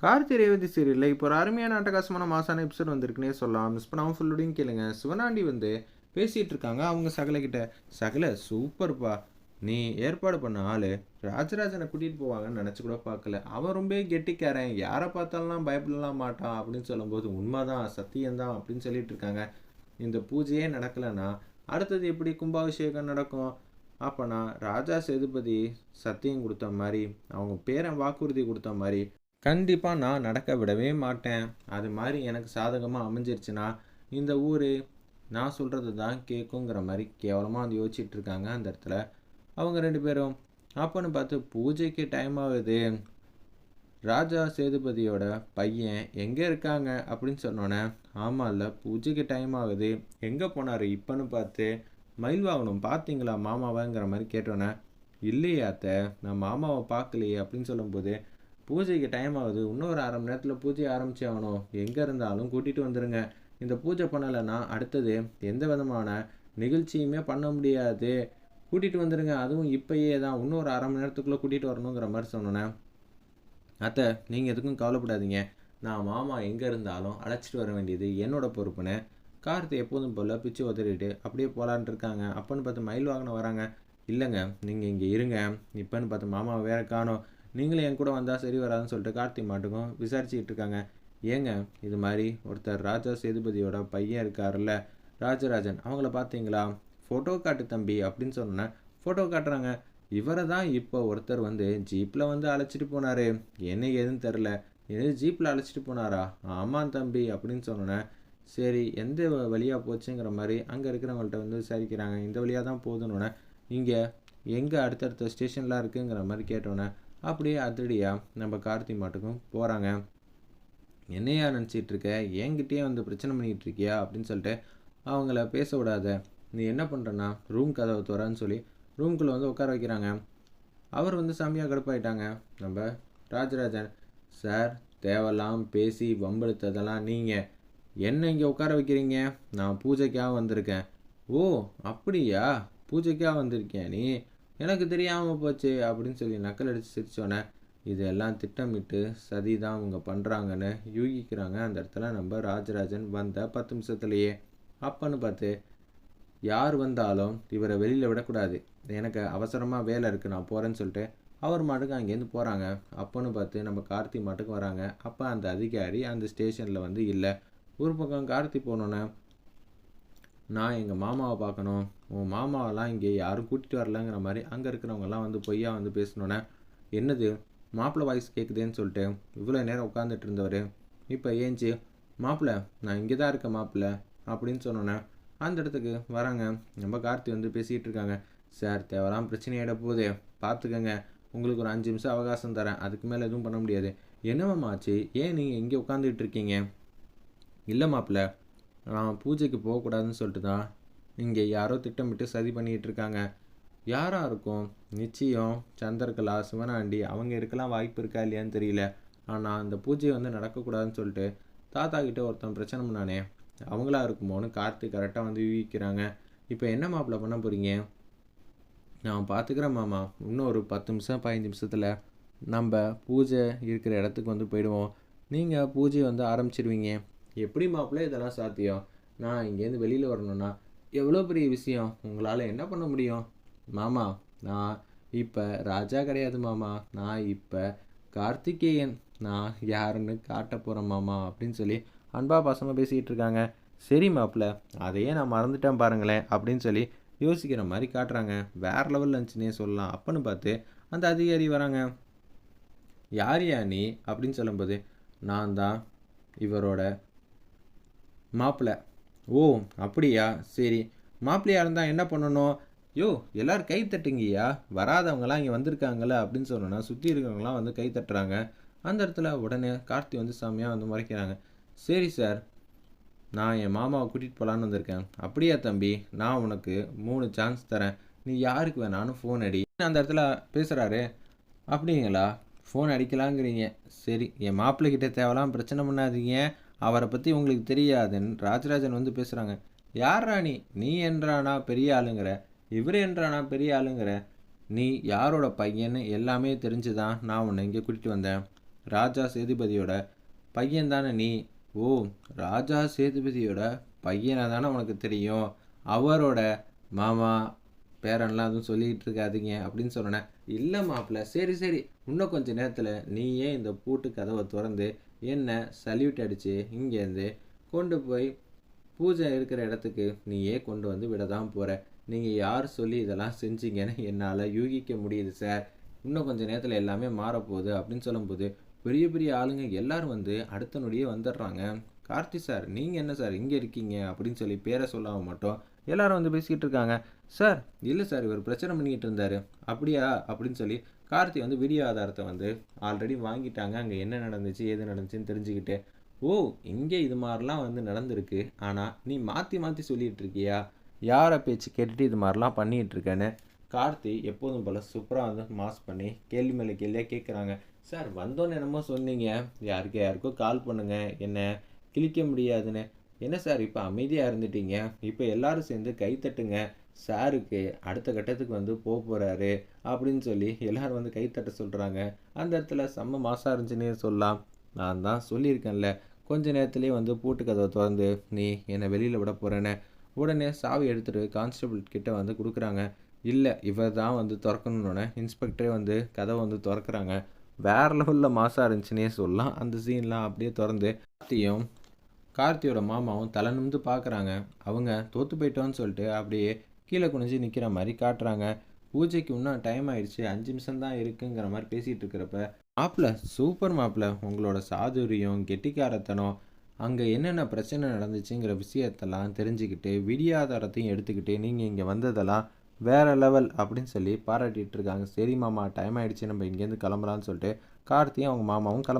கார்த்தி ரேவதி சீரியலில் இப்போ ஒரு அருமையான அட்டகாசமான மாசான எபிசோட் வந்திருக்குன்னே சொல்லலாம். மிஸ் பண்ணாமல் ஃபுல்லோடையும் கேளுங்க. சிவனாண்டி வந்து பேசிகிட்டு இருக்காங்க அவங்க சகலைக்கிட்ட கிட்ட. சகல சூப்பர்ப்பா. நீ ஏற்பாடு பண்ண ஆள். ராஜராஜனை கூட்டிகிட்டு போவாங்கன்னு நினச்சி கூட பார்க்கல. அவன் ரொம்ப கெட்டிக்காரன். யாரை பார்த்தாலும் பயப்படலாம் மாட்டான் அப்படின்னு சொல்லும்போது உண்மைதான் சத்தியம்தான் அப்படின்னு சொல்லிட்டு இருக்காங்க. இந்த பூஜையே நடக்கலைன்னா அடுத்தது எப்படி கும்பாபிஷேகம் நடக்கும்? அப்போனா ராஜா சேதுபதி சத்தியம் கொடுத்த மாதிரி அவங்க பேரன் வாக்குறுதி கொடுத்த மாதிரி கண்டிப்பாக நான் நடக்க விடவே மாட்டேன். அது மாதிரி எனக்கு சாதகமாக அமைஞ்சிருச்சுன்னா இந்த ஊர் நான் சொல்கிறது தான் கேட்குங்கிற மாதிரி கேவலமாக வந்து யோசிச்சுட்டு இருக்காங்க அந்த இடத்துல அவங்க ரெண்டு பேரும். அப்போன்னு பார்த்து பூஜைக்கு டைம் ஆகுது. ராஜா சேதுபதியோட பையன் எங்கே இருக்காங்க அப்படின்னு சொன்னோன்னே ஆமாம் இல்லை பூஜைக்கு டைம் ஆகுது. எங்கே போனார் இப்போன்னு பார்த்து மயில் வாங்கணும் பார்த்தீங்களா மாமாவாங்கிற மாதிரி கேட்டோன்னே இல்லையாத்த நான் மாமாவை பார்க்கலையே அப்படின்னு சொல்லும்போது பூஜைக்கு டைம் ஆகுது. இன்னும் ஒரு அரை மணி நேரத்தில் பூஜை ஆரம்பிச்சு ஆகணும் எங்கே இருந்தாலும் கூட்டிகிட்டு வந்துடுங்க இந்த பூஜை பண்ணலைன்னா அடுத்தது எந்த விதமான நிகழ்ச்சியுமே பண்ண முடியாது. கூட்டிகிட்டு வந்துடுங்க அதுவும் இப்போயே தான். இன்னும் ஒரு அரை மணி நேரத்துக்குள்ளே கூட்டிகிட்டு வரணுங்கிற மாதிரி சொன்னேன் அத்தை நீங்கள் எதுக்கும் கவலைப்படாதீங்க. நான் மாமா எங்கே இருந்தாலும் அழைச்சிட்டு வர வேண்டியது என்னோட பொறுப்புன்னு. கார்த்தை எப்போதும் போல் பிச்சு உதறிட்டு அப்படியே போகலான்ட்டு இருக்காங்க. அப்போன்னு பார்த்து மயில் வாகனம் வராங்க. இல்லைங்க நீங்கள் இங்கே இருங்க. இப்போன்னு பார்த்து மாமா வேற காணோம். நீங்களும் என் கூட வந்தால் சரி வராதுன்னு சொல்லிட்டு கார்த்தி மாட்டுக்கும் விசாரிச்சுக்கிட்டு இருக்காங்க ஏங்க இது மாதிரி ஒருத்தர் ராஜா சேதுபதியோட பையன் இருக்காருல்ல ராஜராஜன் அவங்கள பார்த்தீங்களா? ஃபோட்டோ காட்டு தம்பி அப்படின்னு சொன்னேன் ஃபோட்டோ காட்டுறாங்க. இவரை தான் இப்போ ஒருத்தர் வந்து ஜீப்பில் வந்து அழைச்சிட்டு போனார். என்ன ஏதுன்னு தெரில என்னது ஜீப்பில் அழைச்சிட்டு போனாரா? ஆமாம் தம்பி அப்படின்னு சொன்னேன் சரி எந்த வழியாக போச்சுங்கிற மாதிரி அங்கே இருக்கிறவங்கள்ட்ட வந்து விசாரிக்கிறாங்க. இந்த வழியாக தான் போதுன்னு இங்கே எங்கே அடுத்தடுத்த ஸ்டேஷன்லாம் இருக்குங்கிற மாதிரி கேட்டோன்னே அப்படியே அதிரடியாக நம்ம கார்த்தி மாட்டுக்கும் போகிறாங்க என்னையா நினச்சிட்டு இருக்க என்கிட்டயே வந்து பிரச்சனை பண்ணிகிட்டு இருக்கியா அப்படின்னு சொல்லிட்டு அவங்கள பேச விடாத. நீ என்ன பண்ணுறனா ரூம் கதவை தோறான்னு சொல்லி ரூம்குள்ளே வந்து உட்கார வைக்கிறாங்க. அவர் வந்து சாமியாக கடுப்பாயிட்டாங்க. நம்ம ராஜராஜன் சார் தேவெல்லாம் பேசி வம்பெடுத்ததெல்லாம் நீங்கள் என்ன இங்கே உட்கார வைக்கிறீங்க? நான் பூஜைக்காக வந்திருக்கேன். ஓ அப்படியா? பூஜைக்காக வந்திருக்கேன் நீ? எனக்கு தெரியாமல் போச்சு அப்படின்னு சொல்லி நக்கல் அடித்து சிரிச்சோன்னே இதெல்லாம் திட்டமிட்டு சதி தான் அவங்க பண்ணுறாங்கன்னு யூகிக்கிறாங்க அந்த இடத்துல நம்ம ராஜராஜன் வந்த பத்து நிமிஷத்துலேயே. அப்பன்னு பார்த்து யார் வந்தாலும் இவரை வெளியில் விடக்கூடாது. எனக்கு அவசரமாக வேலை இருக்குது நான் போகிறேன்னு சொல்லிட்டு அவர் மாட்டுக்கு அங்கேருந்து போகிறாங்க அப்போன்னு பார்த்து நம்ம கார்த்தி மாட்டுக்கு வராங்க. அப்போ அந்த அதிகாரி அந்த ஸ்டேஷனில் வந்து இல்லை ஒரு பக்கம் கார்த்தி போனோன்னே நான் எங்கள் மாமாவை பார்க்கணும். உன் மாமாவெல்லாம் இங்கே யாரும் கூட்டிகிட்டு வரலங்கிற மாதிரி அங்கே இருக்கிறவங்கெல்லாம் வந்து பொய்யா வந்து பேசினோன்னே என்னது? மாப்பிள்ளை வாய்ஸ் கேட்குதேன்னு சொல்லிட்டு இவ்வளோ நேரம் உட்காந்துட்டு இருந்தவர். இப்போ ஏஞ்சி மாப்பிள்ளை நான் இங்கே தான் இருக்கேன் மாப்பிள்ளை அப்படின்னு சொன்னோன்னே அந்த இடத்துக்கு வராங்க. நம்ம கார்த்தி வந்து பேசிகிட்டு இருக்காங்க. சார் தேவலாம் பிரச்சனையிட போகுது. பார்த்துக்கங்க உங்களுக்கு ஒரு அஞ்சு நிமிஷம் அவகாசம் தரேன். அதுக்கு மேலே எதுவும் பண்ண முடியாது. என்னமாம்மா ஆச்சு? ஏன் நீங்கள் இங்கே உட்காந்துட்டு இருக்கீங்க? இல்லை மாப்பிள்ள. நான் பூஜைக்கு போகக்கூடாதுன்னு சொல்லிட்டு தான் இங்கே யாரோ திட்டமிட்டு சதி பண்ணிகிட்டு இருக்காங்க யாராக இருக்கும்? நிச்சயம் சந்திரகலா சிவனாண்டி அவங்க இருக்கலாம் வாய்ப்பு இருக்கா இல்லையான்னு தெரியல. ஆனால் அந்த பூஜை வந்து நடக்கக்கூடாதுன்னு சொல்லிட்டு தாத்தா கிட்ட ஒருத்தன் பிரச்சனை பண்ணானே. அவங்களா இருக்குமோன்னு கார்த்திக் கரெக்டாக வந்து யூகிக்கிறாங்க. இப்போ என்ன மாப்பிள்ள பண்ண போகிறீங்க நான் பார்த்துக்கிறேன் மாமா. இன்னும் ஒரு பத்து நிமிஷம் பதினஞ்சு நிமிஷத்தில் நம்ம பூஜை இருக்கிற இடத்துக்கு வந்து போயிடுவோம். நீங்கள் பூஜை வந்து ஆரம்பிச்சிடுவீங்க எப்படி மாப்பிள்ளை இதெல்லாம் சாத்தியம் நான் இங்கேருந்து வெளியில் வரணும்னா எவ்வளோ பெரிய விஷயம்? உங்களால் என்ன பண்ண முடியும்? மாமா நான் இப்போ ராஜா கிடையாது மாமா. நான் இப்போ கார்த்திகேயன். நான் யாருன்னு காட்ட போகிறேன் மாமா அப்படின்னு சொல்லி அன்பா பாசமாக பேசிக்கிட்டு இருக்காங்க. சரி மாப்பிள்ள அதையே நான் மறந்துட்டேன் பாருங்களேன் அப்படின்னு சொல்லி யோசிக்கிற மாதிரி காட்டுறாங்க. வேற லெவல் லஞ்சுனே சொல்லலாம். அப்பன்னு பார்த்து அந்த அதிகாரி வராங்க. யார் யா நீ? அப்படின்னு சொல்லும்போது நான் தான் இவரோட மாப்பிள்ளை ஓ அப்படியா? சரி. மாப்பிள்ளையாக இருந்தால் என்ன பண்ணணும்? யோ எல்லோரும் கை தட்டுங்கய்யா. வராதவங்களாம் இங்கே வந்திருக்காங்களே அப்படின்னு சொன்னோன்னா சுற்றி இருக்கிறவங்களாம் வந்து கை தட்டுறாங்க. அந்த இடத்துல உடனே கார்த்தி வந்து சாமியாக வந்து முறைக்கிறாங்க. சரி சார். நான் என் மாமாவை கூட்டிகிட்டு போகலான்னு வந்திருக்கேன். அப்படியா தம்பி? நான் உனக்கு மூணு சான்ஸ் தரேன். நீ யாருக்கு வேணாலும் ஃபோன் அடி. அந்த இடத்துல பேசுகிறாரு அப்படிங்களா? ஃபோன் அடிக்கலாங்கிறீங்க. சரி என் மாப்பிள்ளைக்கிட்ட தேவலாம் பிரச்சனை பண்ணாதீங்க. அவரை பற்றி உங்களுக்கு தெரியாதுன்னு ராஜராஜன் வந்து பேசுகிறாங்க யார் ராணி? நீ என்றானா பெரிய ஆளுங்கிற? இவர் என்றானா பெரிய ஆளுங்கிற? நீ யாரோட பையன்னு எல்லாமே தெரிஞ்சு தான் நான் உன்னை இங்கே கூட்டிகிட்டு வந்தேன். ராஜா சேதுபதியோட பையன் தானே நீ? ஓ ராஜா சேதுபதியோட பையனை தானே உனக்கு தெரியும். அவரோட மாமா பேரன்லாம் எதுவும் சொல்லிக்கிட்டு இருக்காதீங்க அப்படின்னு சொன்னேன் இல்லை மாப்பிள்ள சரி சரி. இன்னும் கொஞ்சம் நேரத்தில் நீயே இந்த பூட்டு கதவை திறந்து என்ன சல்யூட் அடித்து இங்கேருந்து கொண்டு போய் பூஜை இருக்கிற இடத்துக்கு நீயே கொண்டு வந்து விட தான் போகிற நீங்கள் யார் சொல்லி இதெல்லாம் செஞ்சீங்கன்னு என்னால் யூகிக்க முடியுது சார். இன்னும் கொஞ்சம் நேரத்தில் எல்லாமே மாறப்போகுது அப்படின்னு சொல்லும்போது பெரிய பெரிய ஆளுங்க எல்லாரும் வந்து அடுத்த நொடியே வந்துடுறாங்க. கார்த்தி சார் நீங்கள் என்ன சார் இங்கே இருக்கீங்க? அப்படின்னு சொல்லி பேரை சொல்லாமல் மட்டும் எல்லாரும் வந்து பேசிக்கிட்டு இருக்காங்க. சார் இல்லை சார் இவர் பிரச்சனை பண்ணிக்கிட்டு இருந்தார். அப்படியா? அப்படின்னு சொல்லி கார்த்தி வந்து வீடியோ ஆதாரத்தை வந்து ஆல்ரெடி வாங்கிட்டாங்க. அங்கே என்ன நடந்துச்சு ஏது நடந்துச்சுன்னு தெரிஞ்சுக்கிட்டு ஓ இங்கே இது மாதிரிலாம் வந்து நடந்திருக்கு. ஆனால் நீ மாற்றி மாற்றி சொல்லிகிட்டு இருக்கியா? யாரை பேச்சு கேட்டுட்டு இது மாதிரிலாம் பண்ணிகிட்டு இருக்கேன்னு? கார்த்தி எப்போதும் போல் சூப்பராக வந்து மாஸ் பண்ணி கேள்வி மேலே கேள்வியாக கேட்குறாங்க சார் வந்தோன்னு என்னமோ சொன்னீங்க. யாருக்கு யாருக்கோ கால் பண்ணுங்கள் என்ன கிழிக்க முடியாதுன்னு. என்ன சார் இப்போ அமைதியாக இருந்துட்டீங்க? இப்போ எல்லாரும் சேர்ந்து கை தட்டுங்க. சாருக்கு அடுத்த கட்டத்துக்கு வந்து போக போகிறாரு அப்படின்னு சொல்லி எல்லாரும் வந்து கைத்தட்ட சொல்கிறாங்க அந்த இடத்துல செம்ம மாசாக இருந்துச்சுன்னே சொல்லலாம். நான் தான் சொல்லியிருக்கேன்ல. கொஞ்ச நேரத்துலேயே வந்து பூட்டு கதவை திறந்து நீ என்னை வெளியில் விட போகிறேன்னு உடனே சாவி எடுத்துகிட்டு கான்ஸ்டபிள் கிட்டே வந்து கொடுக்குறாங்க. இல்லை இவர் தான் வந்து திறக்கணுன்னொன்னே இன்ஸ்பெக்டரே வந்து கதவை வந்து திறக்கிறாங்க. வேற லெவலில் மாசாக இருந்துச்சுன்னே சொல்லலாம். அந்த சீன்லாம் அப்படியே திறந்து கார்த்தியும் கார்த்தியோட மாமாவும் தலை நிமிந்து பார்க்குறாங்க. அவங்க தோற்று போயிட்டோன்னு சொல்லிட்டு அப்படியே கீழே குனிஞ்சு நிற்கிற மாதிரி காட்டுறாங்க. பூஜைக்கு இன்னும் டைம் ஆயிடுச்சு. அஞ்சு நிமிஷம் தான் இருக்குங்கிற மாதிரி பேசிகிட்டு இருக்கிறப்ப மாப்பிள்ள சூப்பர் மாப்பிள்ள உங்களோட சாதுரியம் கெட்டிக்காரத்தனம் அங்கே என்னென்ன பிரச்சனை நடந்துச்சுங்கிற விஷயத்தெல்லாம் தெரிஞ்சுக்கிட்டு விடியாதாரத்தையும் எடுத்துக்கிட்டு நீங்கள் இங்கே வந்ததெல்லாம் வேற லெவல் அப்படின்னு சொல்லி பாராட்டிட்டு இருக்காங்க. சரி மாமா டைம் ஆகிடுச்சு நம்ம இங்கேருந்து கிளம்பலான்னு சொல்லிட்டு கார்த்தியும் அவங்க மாமாவும் கிளம்ப